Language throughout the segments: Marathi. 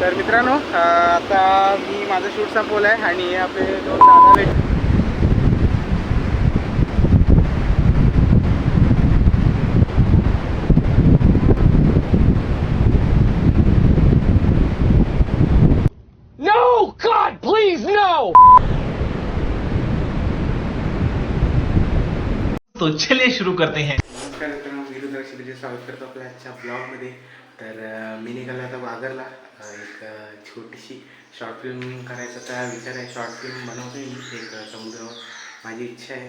तर मित्रांनो आता मी माझं शूट संपवलं आहे आणि आपले दोन दादा भेट No! God, please, no! तो चलिए शुरू करते हैं नमस्कार मित्रांनो विरुद्ध स्वागत करतो आपल्या आजच्या ब्लॉगमध्ये तर मी निघालो आता वागरला एक छोटीशी शॉर्ट फिल्म करायचा तर विचार आहे. शॉर्ट फिल्म बनवतो मी एक समुद्रावर. माझी इच्छा आहे.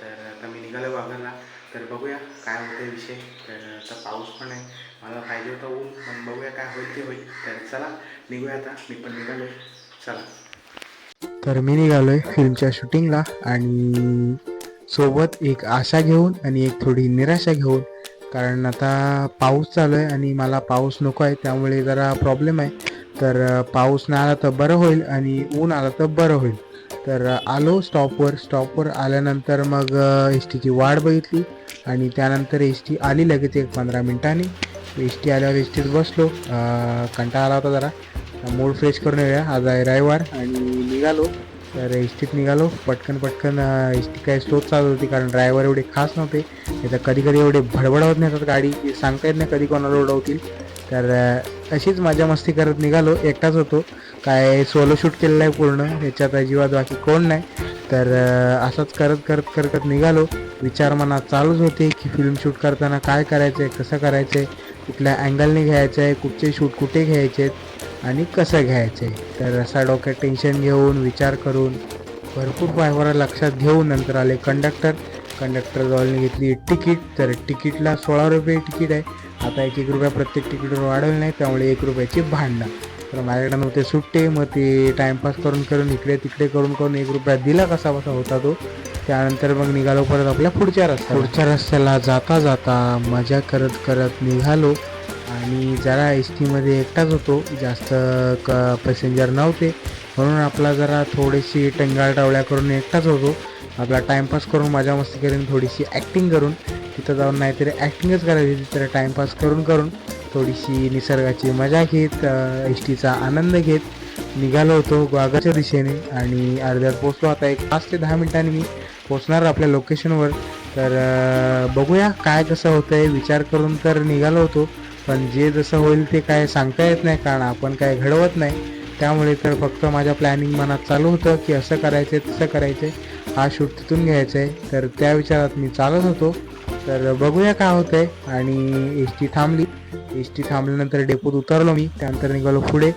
तर आता मी निघालो वागरला तर बघूया काय होतं विषय. तर आता पाऊस पण आहे. मला पाहिजे होता ऊन पण बघूया काय होईल ते होईल. तर चला निघूया आता. मी पण निघालो चला. तर मी निघालो आहे फिल्मच्या शूटिंगला आणि सोबत एक आशा घेऊन आणि एक थोडी निराशा घेऊन कारण आता पाऊस चालू आहे आणि मला पाऊस नको आहे त्यामुळे जरा प्रॉब्लेम आहे. तर पाऊस नाही आला तर बरं होईल आणि ऊन आलं तर बरं होईल. तर आलो स्टॉपवर स्टॉपवर आल्यानंतर मग एस टीची वाट बघितली आणि त्यानंतर एस टी आली लगेच एक पंधरा मिनिटांनी. एस टी आल्यावर एस टीत बसलो. कंटाळा आला होता जरा. मूड फ्रेश करून येऊया. आज आहे रविवार आणि निघालो. तर इष्टीत निघालो. पटकन पटकन इष्टी काय स्लोच चालत होती कारण ड्रायव्हर एवढे खास नव्हते. नाही तर कधी कधी एवढे भडबडवत नाही गाडी सांगता येत नाही कधी कोणाला उडवतील तर अशीच मजा मस्ती करत निघालो. एकटाच होतो. काय सोलो शूट केलेलं आहे पूर्ण. याच्यात अजिबात बाकी कोण नाही. तर असंच करत करत करत निघालो. विचार मनात चालूच होते की फिल्म शूट करताना काय करायचं आहे कसं करायचं आहे कुठल्या अँगलने घ्यायचं आहे कुठचे शूट कुठे घ्यायचे आहेत आणि कसं घ्यायचं आहे तर असा डोक्यात टेन्शन घेऊन विचार करून भरपूर पायवारा लक्षात घेऊन नंतर आले कंडक्टर कंडक्टर जवळने घेतली तिकीट. तर तिकीटला सोळा रुपये तिकीट आहे. आता एक एक रुपया प्रत्येक तिकीटवर वाढवलं नाही त्यामुळे एक रुपयाची भांडणं. तर माझ्याकडे नव्हते सुट्टे मग ते टाईमपास करून करून इकडे तिकडे करून करून एक रुपया दिला कसा बसा होता तो. त्यानंतर मग निघालो परत आपल्या पुढच्या रस्त्या पुढच्या रस्त्याला जाता जाता मजा करत करत निघालो. आणि जरा एस टीमध्ये एकटाच होतो जास्त क पॅसेंजर नव्हते. म्हणून आपला जरा थोडीशी टंगाळटावळ्या करून एकटाच होतो. आपला टाईमपास करून मजा मस्ती करून थोडीशी ॲक्टिंग करून तिथं जाऊन नाहीतरी ॲक्टिंगच करायची तर टाईमपास करून करून थोडीशी निसर्गाची मजा घेत एस टीचा आनंद घेत निघालो होतो ग्वागाच्या दिशेने आणि अर्ध्यात पोचलो आता एक पाच ते दहा मिनिटांनी मी पोचणार आपल्या लोकेशनवर तर बघूया काय कसं होतं आहे विचार करून तर निघालो होतो. पण जे जसं होईल ते काय सांगता येत नाही कारण आपण काय घडवत नाही. त्यामुळे तर फक्त माझ्या प्लॅनिंग मनात चालू होतं की असं करायचं आहे तसं करायचं आहे हा शूट तिथून घ्यायचं आहे तर त्या विचारात मी चालत होतो. तर बघूया काय होतं आहे आणि एस टी थांबली. एस टी थांबल्यानंतर डेपोत उतरलो मी. त्यानंतर निघालो पुढे.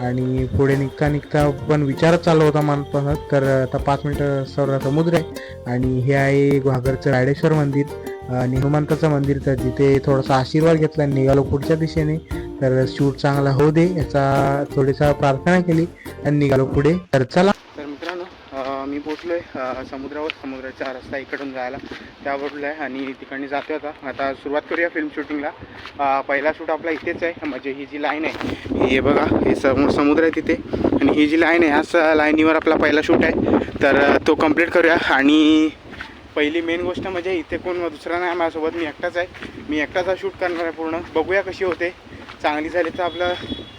आणि पुढे निघता निघता पण विचारच चालू होता मनात तर आता पाच मिनटं सर समुद्र आहे. आणि हे आहे घागरचं रायडेश्वर मंदिर. आणि हनुमंताचं मंदिर तर तिथे थोडासा आशीर्वाद घेतला आणि निघालो पुढच्या दिशेने तर शूट चांगला होऊ दे याचा थोडीसा प्रार्थना केली आणि निघालो पुढे. तर चला. तर मित्रांनो मी पोचलो आहे समुद्रावर. समुद्राचा रस्ता इकडून जायला. त्यावरून आहे आणि तिकडने जातो आता. आता सुरुवात करूया फिल्म शूटिंगला पहिला शूट आपला इथेच आहे. म्हणजे ही जी लाईन आहे हे बघा हे समोर समुद्र आहे तिथे. आणि ही जी लाईन आहे ह्याच लाईनीवर आपला पहिला शूट आहे. तर तो कंप्लीट करूया. आणि पहिली मेन गोष्ट म्हणजे इथे कोण दुसरा नाही माझ्यासोबत मी एकटाच आहे. मी एकटाच हा शूट करणार आहे पूर्ण. बघूया कशी होते. चांगली झाली तर आपलं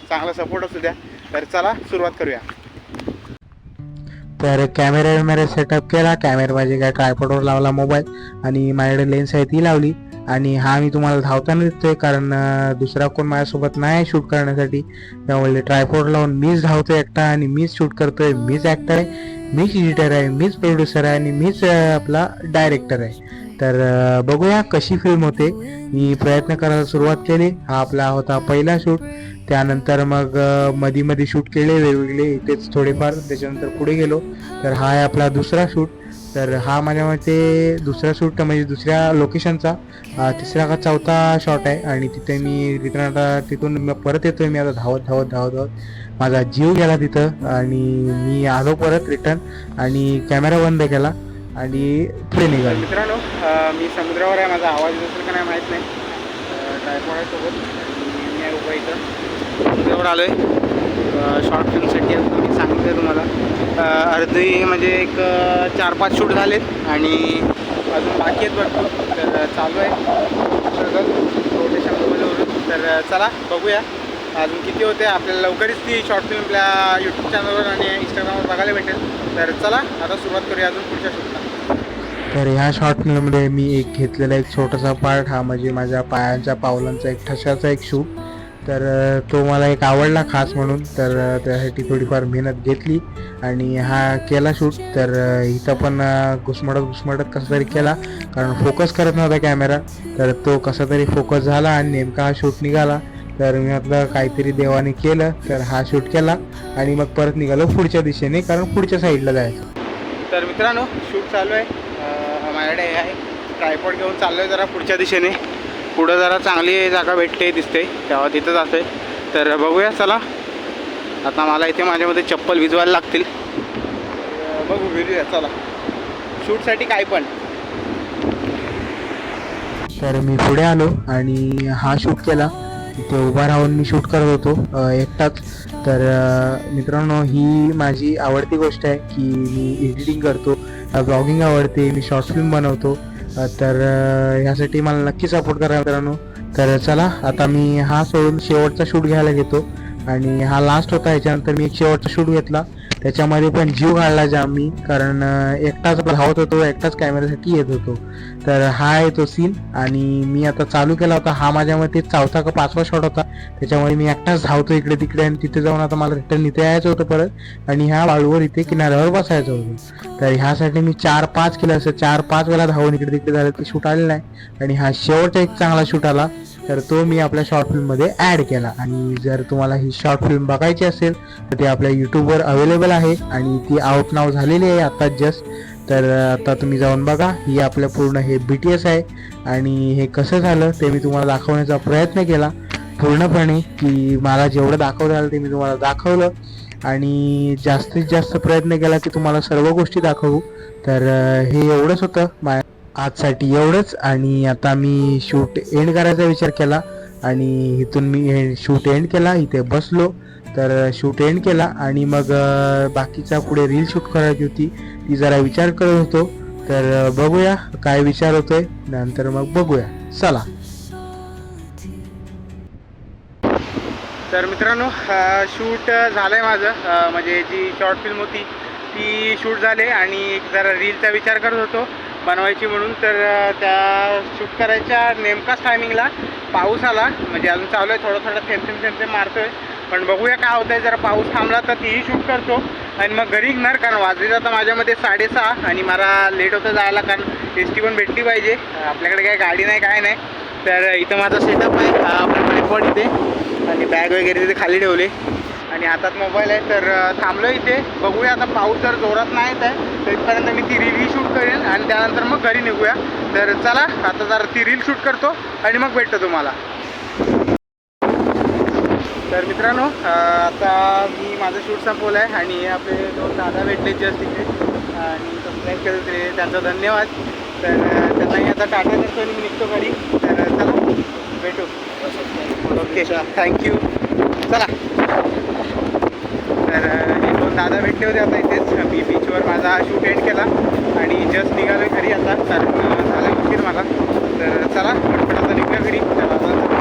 चांगला सपोर्ट असू द्या. तर चला सुरुवात करूया. तर कॅमेरा वॅमेरा सेटअप केला. कॅमेरा माझे काय ट्रायपॉडवर लावला मोबाईल आणि माझ्याकडे लेन्स आहे ती लावली. आणि हा मी तुम्हाला धावताना दिसतोय कारण दुसरा कोण माझ्यासोबत नाही शूट करण्यासाठी. त्यामुळे ट्रायपॉड लावून मीच धावतोय एकटा आणि मीच शूट करतोय मीच ॲक्टर आहे. मीच एडिटर आहे मीच प्रोड्युसर आहे आणि मीच आपला डायरेक्टर आहे. तर बघूया कशी फिल्म होते. मी प्रयत्न करायला सुरुवात केली. हा आपला होता पहिला शूट त्यानंतर मग मध्ये मध्ये शूट केले वेगवेगळे इथेच थोडेफार. त्याच्यानंतर पुढे गेलो. तर हा आहे आपला दुसरा शूट तर हा माझ्या मते दुसरा शूट म्हणजे दुसऱ्या लोकेशनचा तिसरा का चौथा शॉट आहे. आणि तिथे मी रिटर्न आता तिथून परत येतोय मी आता धावत धावत धावत धावत. माझा जीव गेला तिथं आणि मी आलो परत रिटर्न आणि कॅमेरा बंद केला आणि पुढे निघालो. मित्रांनो मी समुद्रावर आहे. माझा आवाज येतो का नाही. माहीत नाही ट्रायपॉड मी आहे उभा इथं. समुद्रावर आलो आहे शॉर्ट फिल्मसाठी मी सांगितलं तुम्हाला. अर्धी म्हणजे एक चार पाच शूट झालेत आणि अजून बाकी आहेत भरपूर. तर चालू आहे. रोटेशन तर चला बघूया. अजून किती होते? आपल्याला लवकरच ती शॉर्ट फिल्म आपल्या यूट्यूब चॅनलवर आणि इंस्टाग्रामवर बघायला भेटेल. तर चला आता सुरुवात करूया अजून पुढच्या शूटला तर ह्या शॉर्ट फिल्ममध्ये मी एक घेतलेला एक छोटासा पार्ट हा म्हणजे माझ्या पायांच्या पावलांचा एक ठशाचा एक शूट तर तो मला एक आवडला खास म्हणून. तर त्यासाठी थोडीफार मेहनत घेतली आणि हा केला शूट तर इथं पण घुसमडत घुसमडत कसा कसं तरी केला. कारण फोकस करत नव्हता कॅमेरा तर तो कसा तरी फोकस झाला आणि नेमका हा शूट निघाला. तर मी म्हटलं काहीतरी देवाने केलं. तर हा शूट केला आणि मग परत निघालो पुढच्या दिशेने कारण पुढच्या साईडला जायचं. तर मित्रांनो शूट चालू आहे. माझ्याकडे आहे. ट्रायपॉड घेऊन चाललो आहे जरा पुढच्या दिशेने. पुढं जरा चांगली जागा भेटते दिसते. तेव्हा तिथं जातो आहे तर बघूया चला. आता मला इथे माझ्यामध्ये चप्पल भिजवायला लागतील. बघू भिजूया चला. शूटसाठी काय पण. तर मी पुढे आलो आणि हा शूट केला. इथे उभा राहून मी शूट करत होतो एकटाच. तर मित्रांनो ही माझी आवडती गोष्ट आहे की मी एडिटिंग करतो ब्लॉगिंग आवडते मी शॉर्ट फिल्म बनवतो. तर ह्यासाठी मला नक्की सपोर्ट करा मित्रांनो. तर चला आता मी हा सोडून शेवटचा शूट घ्यायला घेतो. आणि हा लास्ट होता ह्याच्यानंतर मी एक शेवटचा शूट घेतला. त्याच्यामध्ये पण जीव काढला जाम मी कारण एकटाच धावत होतो एकटाच कॅमेऱ्यासाठी येत होतो. तर हा आहे तो सीन आणि मी आता चालू केला होता. हा माझ्या मते चौथा का पाचवा शॉट होता. त्याच्यामुळे मी एकटाच धावतो इकडे तिकडे आणि तिथे जाऊन आता मला रिटर्न इथे यायचं होतं परत. आणि ह्या वाळूवर इथे किनाऱ्यावर बसायचं होतं. तर ह्यासाठी मी चार पाच केलं असं. चार पाच वेळा धावून इकडे तिकडे झालं ते शूट आलेलं नाही. आणि हा शेवटचा एक चांगला शूट आला. तर तो मी आपल्या शॉर्ट फिल्ममध्ये ॲड केला. आणि जर तुम्हाला ही शॉर्ट फिल्म बघायची असेल तर ती आपल्या यूट्यूबवर अवेलेबल आहे. आणि ती आउट नाव झालेली आहे आता जस्ट तर आता तुम्ही जाऊन बघा. ही आपलं पूर्ण हे बी टी एस आहे. आणि हे कसं झालं ते मी तुम्हाला दाखवण्याचा प्रयत्न केला. पूर्णपणे की मला जेवढं दाखवलं आलं ते मी तुम्हाला दाखवलं. आणि जास्तीत जास्त प्रयत्न केला की तुम्हाला सर्व गोष्टी दाखवू. तर हे एवढंच होतं. मा आजसाठी एवढंच. आणि आता मी शूट एंड करायचा विचार केला. आणि इथून मी हे शूट एंड केला. इथे बसलो. तर शूट एंड केला. आणि मग बाकीचा पुढे रील शूट करायची होती. ती जरा विचार करत होतो. तर बघूया काय विचार होतोय. नंतर मग बघूया. चला. तर मित्रांनो शूट झालं आहे माझं. म्हणजे जी शॉर्ट फिल्म होती ती शूट झाले. आणि एक जरा रीलचा विचार करत होतो. बनवायची म्हणून तर त्या शूट करायच्या नेमकाच टायमिंगला पाऊस आला. म्हणजे अजून चालू आहे थोडं थोडं थेंब थेंब थेंब थेंब पण बघूया काय होतंय. जरा पाऊस थांबला तर तीही शूट करतो. आणि मग घरी निघणार कारण वाजले जातं माझ्यामध्ये साडेसहा आणि मला लेट होतं जायला कारण एस टी पण भेटली पाहिजे. आपल्याकडे काही गाडी नाही काय नाही. तर इथं माझा सेटअप आहे. हा आपल्याकडे पण इथे. आणि बॅग वगैरे तिथे खाली ठेवले. आणि हातात मोबाईल आहे तर थांबलो इथे. बघूया आता पाऊस जर जोरात नाही येत आहे तर इथपर्यंत मी ती रीलही शूट करेन आणि त्यानंतर मग घरी निघूया. तर चला आता जरा ती रील शूट करतो आणि मग भेटतो तुम्हाला. तर मित्रांनो आता मी माझं शूट संपवलं आहे आणि आपले दोन दादा भेटले जस्ट तिथे आणि सबस्क्राईब केलं ते त्यांचा धन्यवाद. तर त्यांनाही आता टाटा करतो आणि मी निघतो घरी. तर चला भेटू. ओके थँक्यू चला. दादा भेटले होते आता इथेच. मी बीचवर माझा शूट एंड केला आणि जस्ट निघालो घरी आता. कारण झालं उशीर मला. तर चला पटपट आता निघूया घरी. तर आता